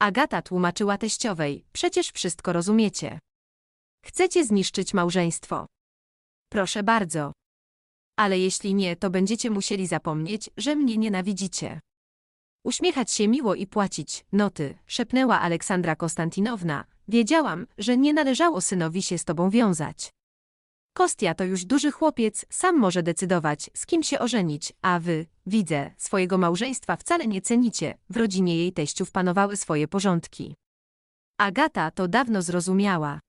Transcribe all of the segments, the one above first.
Agata tłumaczyła teściowej, przecież wszystko rozumiecie. Chcecie zniszczyć małżeństwo. Proszę bardzo. Ale jeśli nie, to będziecie musieli zapomnieć, że mnie nienawidzicie. Uśmiechać się miło i płacić, noty, szepnęła Aleksandra Konstantinowna. Wiedziałam, że nie należało synowi się z tobą wiązać. Kostia to już duży chłopiec, sam może decydować, z kim się ożenić, a wy, widzę, swojego małżeństwa wcale nie cenicie, w rodzinie jej teściów panowały swoje porządki. Agata to dawno zrozumiała.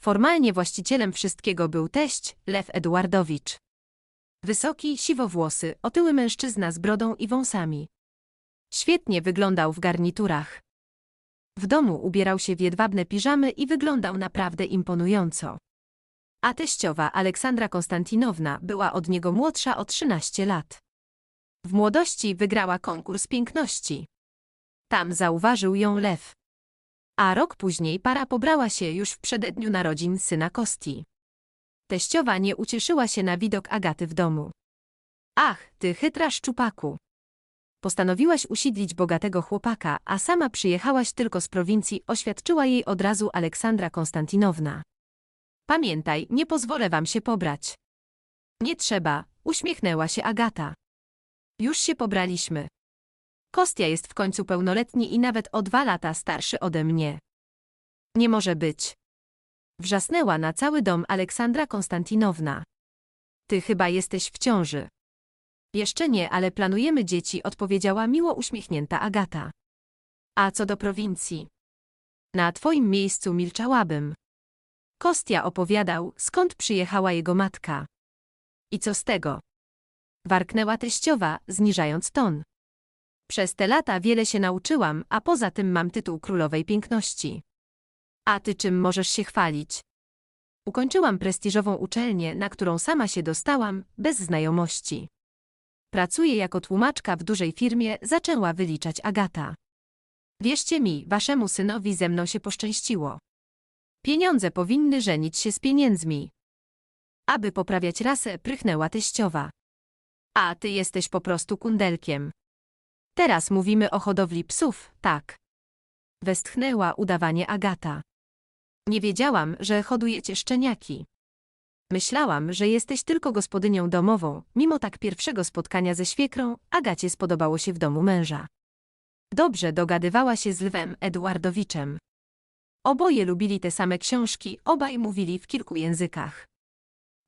Formalnie właścicielem wszystkiego był teść, Lew Eduardowicz. Wysoki, siwowłosy, otyły mężczyzna z brodą i wąsami. Świetnie wyglądał w garniturach. W domu ubierał się w jedwabne piżamy i wyglądał naprawdę imponująco. A teściowa Aleksandra Konstantinowna była od niego młodsza o 13 lat. W młodości wygrała konkurs piękności. Tam zauważył ją lew. A rok później para pobrała się już w przededniu narodzin syna Kosti. Teściowa nie ucieszyła się na widok Agaty w domu. Ach, ty chytra szczupaku. Postanowiłaś usidlić bogatego chłopaka, a sama przyjechałaś tylko z prowincji, oświadczyła jej od razu Aleksandra Konstantinowna. Pamiętaj, nie pozwolę wam się pobrać. Nie trzeba, uśmiechnęła się Agata. Już się pobraliśmy. Kostia jest w końcu pełnoletni i nawet o dwa lata starszy ode mnie. Nie może być. Wrzasnęła na cały dom Aleksandra Konstantinowna. Ty chyba jesteś w ciąży. Jeszcze nie, ale planujemy dzieci, odpowiedziała miło uśmiechnięta Agata. A co do prowincji? Na twoim miejscu milczałabym. Kostia opowiadał, skąd przyjechała jego matka. I co z tego? Warknęła teściowa, zniżając ton. Przez te lata wiele się nauczyłam, a poza tym mam tytuł królowej piękności. A ty czym możesz się chwalić? Ukończyłam prestiżową uczelnię, na którą sama się dostałam, bez znajomości. Pracuję jako tłumaczka w dużej firmie, zaczęła wyliczać Agata. Wierzcie mi, waszemu synowi ze mną się poszczęściło. Pieniądze powinny żenić się z pieniędzmi. Aby poprawiać rasę, prychnęła teściowa. A ty jesteś po prostu kundelkiem. Teraz mówimy o hodowli psów, tak. Westchnęła udawanie Agata. Nie wiedziałam, że hodujecie szczeniaki. Myślałam, że jesteś tylko gospodynią domową, mimo tak pierwszego spotkania ze świekrą, Agacie spodobało się w domu męża. Dobrze dogadywała się z Lwem Eduardowiczem. Oboje lubili te same książki, obaj mówili w kilku językach.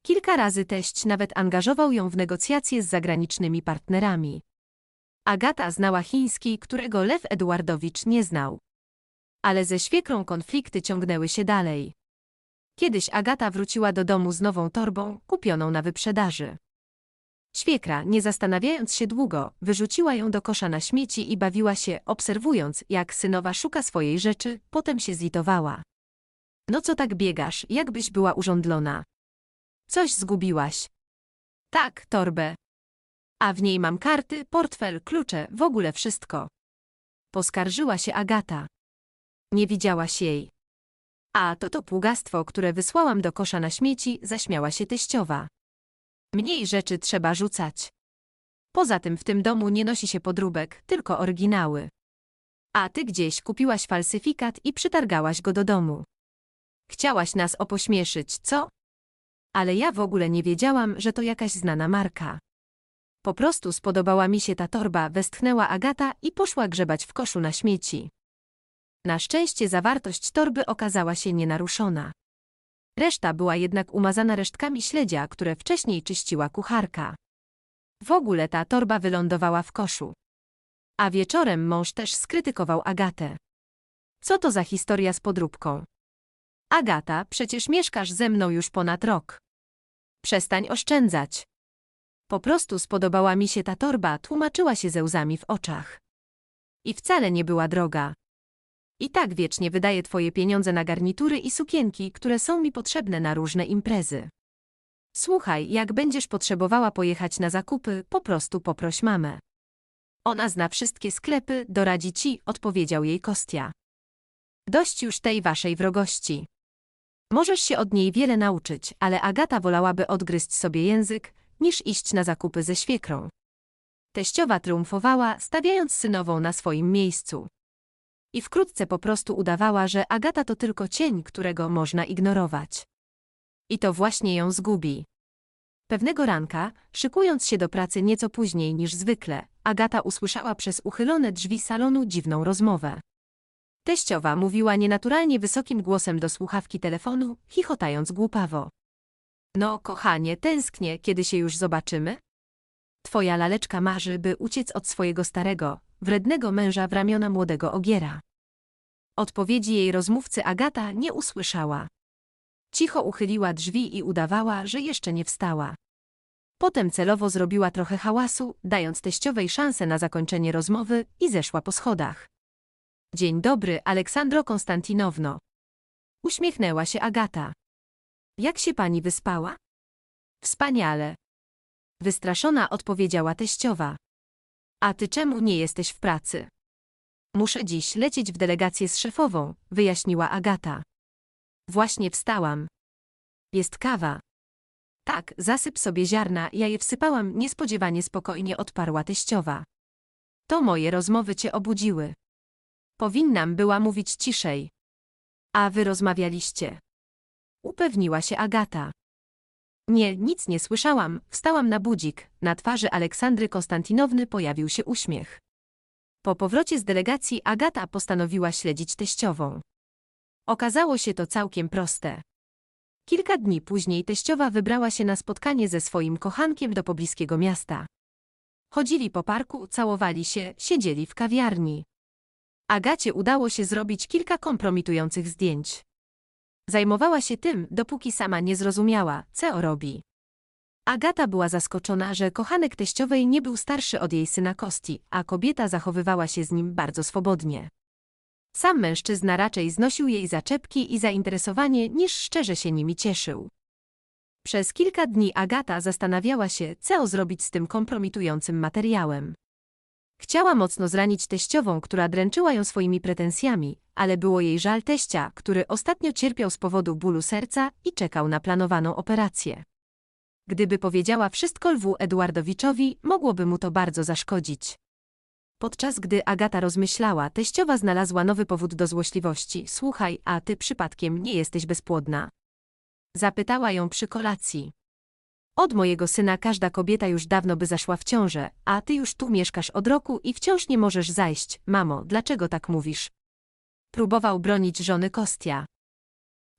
Kilka razy teść nawet angażował ją w negocjacje z zagranicznymi partnerami. Agata znała chiński, którego Lew Eduardowicz nie znał. Ale ze świekrą konflikty ciągnęły się dalej. Kiedyś Agata wróciła do domu z nową torbą, kupioną na wyprzedaży. Świekra, nie zastanawiając się długo, wyrzuciła ją do kosza na śmieci i bawiła się, obserwując, jak synowa szuka swojej rzeczy, potem się zlitowała. No co tak biegasz, jakbyś była urządlona? Coś zgubiłaś. Tak, torbę. A w niej mam karty, portfel, klucze, w ogóle wszystko. Poskarżyła się Agata. Nie widziałaś jej. A to to pługastwo, które wysłałam do kosza na śmieci, zaśmiała się teściowa. Mniej rzeczy trzeba rzucać. Poza tym w tym domu nie nosi się podróbek, tylko oryginały. A ty gdzieś kupiłaś falsyfikat i przytargałaś go do domu. Chciałaś nas opośmieszyć, co? Ale ja w ogóle nie wiedziałam, że to jakaś znana marka. Po prostu spodobała mi się ta torba, westchnęła Agata i poszła grzebać w koszu na śmieci. Na szczęście zawartość torby okazała się nienaruszona. Reszta była jednak umazana resztkami śledzia, które wcześniej czyściła kucharka. W ogóle ta torba wylądowała w koszu. A wieczorem mąż też skrytykował Agatę. Co to za historia z podróbką? Agata, przecież mieszkasz ze mną już ponad rok. Przestań oszczędzać. Po prostu spodobała mi się ta torba, tłumaczyła się ze łzami w oczach. I wcale nie była droga. I tak wiecznie wydaję twoje pieniądze na garnitury i sukienki, które są mi potrzebne na różne imprezy. Słuchaj, jak będziesz potrzebowała pojechać na zakupy, po prostu poproś mamę. Ona zna wszystkie sklepy, doradzi ci, odpowiedział jej Kostia. Dość już tej waszej wrogości. Możesz się od niej wiele nauczyć, ale Agata wolałaby odgryźć sobie język, niż iść na zakupy ze świekrą. Teściowa triumfowała, stawiając synową na swoim miejscu. I wkrótce po prostu udawała, że Agata to tylko cień, którego można ignorować. I to właśnie ją zgubi. Pewnego ranka, szykując się do pracy nieco później niż zwykle, Agata usłyszała przez uchylone drzwi salonu dziwną rozmowę. Teściowa mówiła nienaturalnie wysokim głosem do słuchawki telefonu, chichotając głupawo. No, kochanie, tęsknię, kiedy się już zobaczymy? Twoja laleczka marzy, by uciec od swojego starego, wrednego męża w ramiona młodego ogiera. Odpowiedzi jej rozmówcy Agata nie usłyszała. Cicho uchyliła drzwi i udawała, że jeszcze nie wstała. Potem celowo zrobiła trochę hałasu, dając teściowej szansę na zakończenie rozmowy i zeszła po schodach. Dzień dobry, Aleksandro Konstantinowno. Uśmiechnęła się Agata. Jak się pani wyspała? Wspaniale. Wystraszona odpowiedziała teściowa. A ty czemu nie jesteś w pracy? Muszę dziś lecieć w delegację z szefową, wyjaśniła Agata. Właśnie wstałam. Jest kawa. Tak, zasyp sobie ziarna, ja je wsypałam, niespodziewanie spokojnie odparła teściowa. To moje rozmowy cię obudziły. Powinnam była mówić ciszej. A wy rozmawialiście. Upewniła się Agata. Nie, nic nie słyszałam, wstałam na budzik, na twarzy Aleksandry Konstantinowny pojawił się uśmiech. Po powrocie z delegacji Agata postanowiła śledzić teściową. Okazało się to całkiem proste. Kilka dni później teściowa wybrała się na spotkanie ze swoim kochankiem do pobliskiego miasta. Chodzili po parku, całowali się, siedzieli w kawiarni. Agacie udało się zrobić kilka kompromitujących zdjęć. Zajmowała się tym, dopóki sama nie zrozumiała, co robi. Agata była zaskoczona, że kochanek teściowej nie był starszy od jej syna Kosti, a kobieta zachowywała się z nim bardzo swobodnie. Sam mężczyzna raczej znosił jej zaczepki i zainteresowanie, niż szczerze się nimi cieszył. Przez kilka dni Agata zastanawiała się, co zrobić z tym kompromitującym materiałem. Chciała mocno zranić teściową, która dręczyła ją swoimi pretensjami, ale było jej żal teścia, który ostatnio cierpiał z powodu bólu serca i czekał na planowaną operację. Gdyby powiedziała wszystko lwu Eduardowiczowi, mogłoby mu to bardzo zaszkodzić. Podczas gdy Agata rozmyślała, teściowa znalazła nowy powód do złośliwości. Słuchaj, a ty przypadkiem nie jesteś bezpłodna? Zapytała ją przy kolacji. Od mojego syna każda kobieta już dawno by zaszła w ciążę, a ty już tu mieszkasz od roku i wciąż nie możesz zajść. Mamo, dlaczego tak mówisz? Próbował bronić żony Kostia.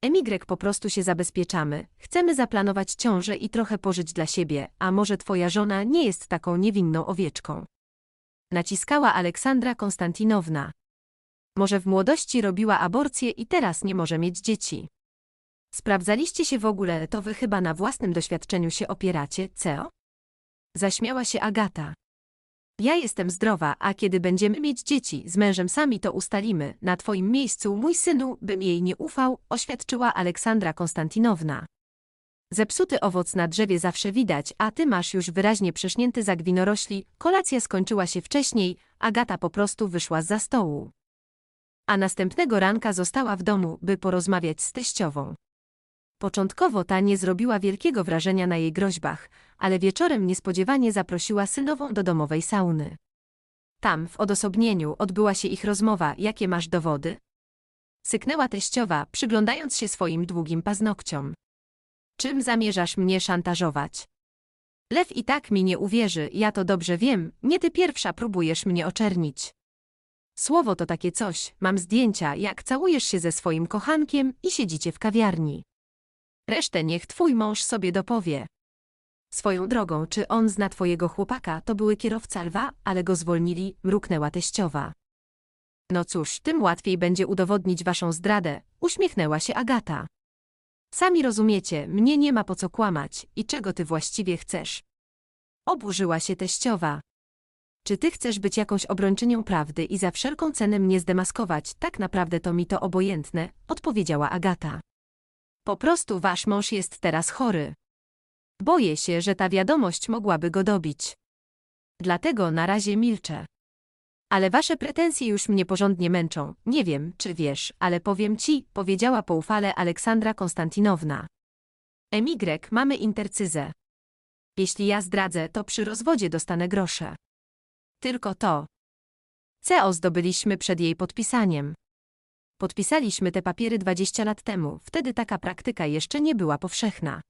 Emigrek po prostu się zabezpieczamy. Chcemy zaplanować ciążę i trochę pożyć dla siebie, a może twoja żona nie jest taką niewinną owieczką. Naciskała Aleksandra Konstantinowna. Może w młodości robiła aborcję i teraz nie może mieć dzieci. Sprawdzaliście się w ogóle, to wy chyba na własnym doświadczeniu się opieracie, co? Zaśmiała się Agata. Ja jestem zdrowa, a kiedy będziemy mieć dzieci, z mężem sami to ustalimy. Na twoim miejscu, mój synu, bym jej nie ufał, oświadczyła Aleksandra Konstantinowna. Zepsuty owoc na drzewie zawsze widać, a ty masz już wyraźnie przesznięty za gwinorośli. Kolacja skończyła się wcześniej, Agata po prostu wyszła z za stołu. A następnego ranka została w domu, by porozmawiać z teściową. Początkowo ta nie zrobiła wielkiego wrażenia na jej groźbach, ale wieczorem niespodziewanie zaprosiła synową do domowej sauny. Tam, w odosobnieniu, odbyła się ich rozmowa, jakie masz dowody? Syknęła teściowa, przyglądając się swoim długim paznokciom. Czym zamierzasz mnie szantażować? Lew i tak mi nie uwierzy, ja to dobrze wiem, nie ty pierwsza próbujesz mnie oczernić. Słowo to takie coś, mam zdjęcia, jak całujesz się ze swoim kochankiem i siedzicie w kawiarni. Resztę niech twój mąż sobie dopowie. Swoją drogą, czy on zna twojego chłopaka, to były kierowca lwa, ale go zwolnili, mruknęła teściowa. No cóż, tym łatwiej będzie udowodnić waszą zdradę, uśmiechnęła się Agata. Sami rozumiecie, mnie nie ma po co kłamać i czego ty właściwie chcesz. Oburzyła się teściowa. Czy ty chcesz być jakąś obrończynią prawdy i za wszelką cenę mnie zdemaskować, tak naprawdę to mi to obojętne, odpowiedziała Agata. Po prostu wasz mąż jest teraz chory. Boję się, że ta wiadomość mogłaby go dobić. Dlatego na razie milczę. Ale wasze pretensje już mnie porządnie męczą. Nie wiem, czy wiesz, ale powiem ci, powiedziała poufale Aleksandra Konstantinowna. Emigrek, mamy intercyzę. Jeśli ja zdradzę, to przy rozwodzie dostanę grosze. Tylko to. CO zdobyliśmy przed jej podpisaniem. Podpisaliśmy te papiery 20 lat temu, wtedy taka praktyka jeszcze nie była powszechna.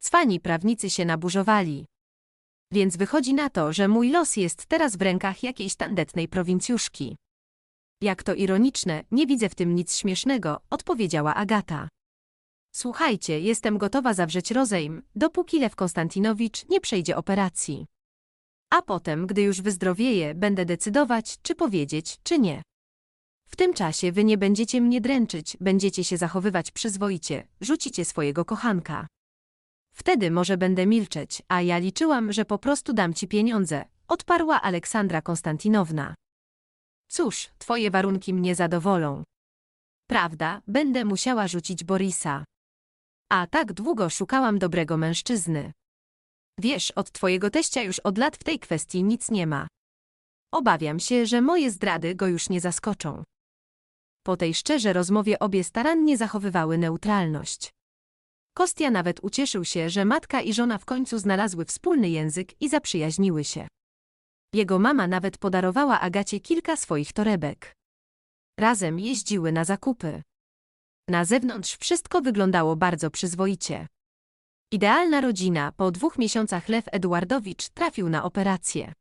Cwani prawnicy się naburzowali. Więc wychodzi na to, że mój los jest teraz w rękach jakiejś tandetnej prowincjuszki. Jak to ironiczne, nie widzę w tym nic śmiesznego, odpowiedziała Agata. Słuchajcie, jestem gotowa zawrzeć rozejm, dopóki Lew Konstantinowicz nie przejdzie operacji. A potem, gdy już wyzdrowieje, będę decydować, czy powiedzieć, czy nie. W tym czasie wy nie będziecie mnie dręczyć, będziecie się zachowywać przyzwoicie, rzucicie swojego kochanka. Wtedy może będę milczeć, a ja liczyłam, że po prostu dam ci pieniądze, odparła Aleksandra Konstantinowna. Cóż, twoje warunki mnie zadowolą. Prawda, będę musiała rzucić Borisa. A tak długo szukałam dobrego mężczyzny. Wiesz, od twojego teścia już od lat w tej kwestii nic nie ma. Obawiam się, że moje zdrady go już nie zaskoczą. Po tej szczerze rozmowie obie starannie zachowywały neutralność. Kostia nawet ucieszył się, że matka i żona w końcu znalazły wspólny język i zaprzyjaźniły się. Jego mama nawet podarowała Agacie kilka swoich torebek. Razem jeździły na zakupy. Na zewnątrz wszystko wyglądało bardzo przyzwoicie. Idealna rodzina, po dwóch miesiącach Lew Eduardowicz trafił na operację.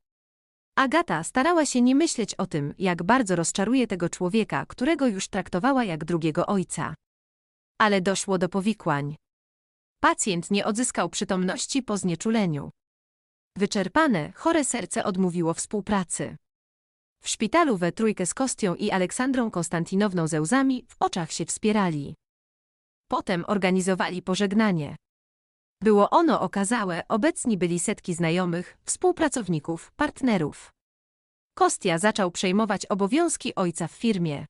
Agata starała się nie myśleć o tym, jak bardzo rozczaruje tego człowieka, którego już traktowała jak drugiego ojca. Ale doszło do powikłań. Pacjent nie odzyskał przytomności po znieczuleniu. Wyczerpane, chore serce odmówiło współpracy. W szpitalu we trójkę z Kostią i Aleksandrą Konstantinowną ze łzami w oczach się wspierali. Potem organizowali pożegnanie. Było ono okazałe, obecni byli setki znajomych, współpracowników, partnerów. Kostia zaczął przejmować obowiązki ojca w firmie.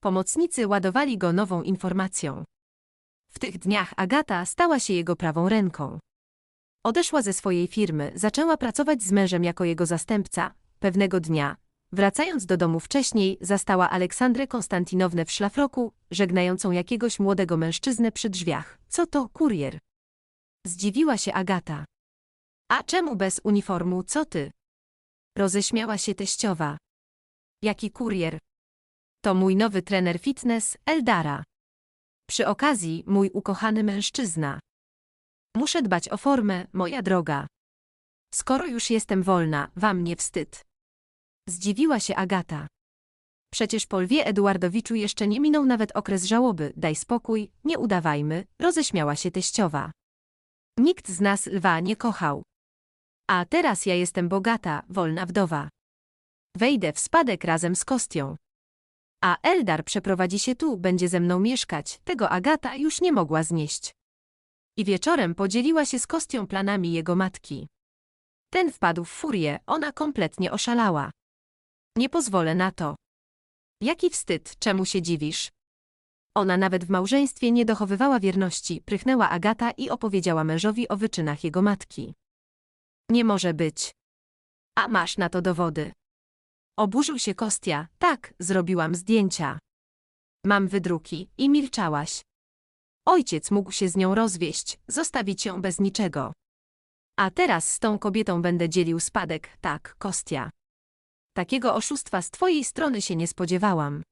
Pomocnicy ładowali go nową informacją. W tych dniach Agata stała się jego prawą ręką. Odeszła ze swojej firmy, zaczęła pracować z mężem jako jego zastępca. Pewnego dnia, wracając do domu wcześniej, zastała Aleksandrę Konstantinownę w szlafroku, żegnającą jakiegoś młodego mężczyznę przy drzwiach. Co to, kurier? Zdziwiła się Agata. A czemu bez uniformu, co ty? Roześmiała się teściowa. Jaki kurier? To mój nowy trener fitness, Eldara. Przy okazji, mój ukochany mężczyzna. Muszę dbać o formę, moja droga. Skoro już jestem wolna, wam nie wstyd. Zdziwiła się Agata. Przecież po lwie Eduardowiczu jeszcze nie minął nawet okres żałoby, daj spokój, nie udawajmy, roześmiała się teściowa. Nikt z nas lwa nie kochał. A teraz ja jestem bogata, wolna wdowa. Wejdę w spadek razem z Kostią. A Eldar przeprowadzi się tu, będzie ze mną mieszkać, tego Agata już nie mogła znieść. I wieczorem podzieliła się z Kostią planami jego matki. Ten wpadł w furię, ona kompletnie oszalała. Nie pozwolę na to. Jaki wstyd, czemu się dziwisz? Ona nawet w małżeństwie nie dochowywała wierności, prychnęła Agata i opowiedziała mężowi o wyczynach jego matki. Nie może być. A masz na to dowody. Oburzył się Kostia, tak, zrobiłam zdjęcia. Mam wydruki i milczałaś. Ojciec mógł się z nią rozwieść, zostawić ją bez niczego. A teraz z tą kobietą będę dzielił spadek, tak, Kostia. Takiego oszustwa z twojej strony się nie spodziewałam.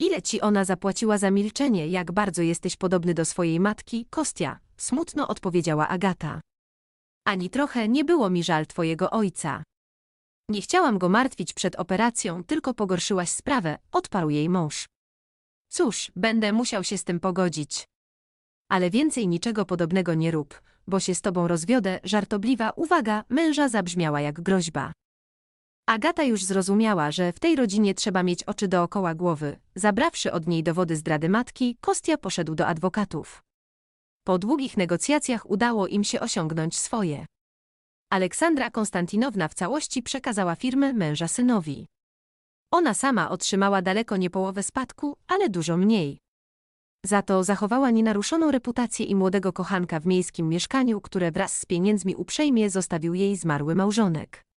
Ile ci ona zapłaciła za milczenie, jak bardzo jesteś podobny do swojej matki, Kostia? Smutno odpowiedziała Agata. Ani trochę nie było mi żal twojego ojca. Nie chciałam go martwić przed operacją, tylko pogorszyłaś sprawę, odparł jej mąż. Cóż, będę musiał się z tym pogodzić. Ale więcej niczego podobnego nie rób, bo się z tobą rozwiodę, żartobliwa uwaga męża zabrzmiała jak groźba. Agata już zrozumiała, że w tej rodzinie trzeba mieć oczy dookoła głowy. Zabrawszy od niej dowody zdrady matki, Kostia poszedł do adwokatów. Po długich negocjacjach udało im się osiągnąć swoje. Aleksandra Konstantinowna w całości przekazała firmę męża synowi. Ona sama otrzymała daleko nie połowę spadku, ale dużo mniej. Za to zachowała nienaruszoną reputację i młodego kochanka w miejskim mieszkaniu, które wraz z pieniędzmi uprzejmie zostawił jej zmarły małżonek.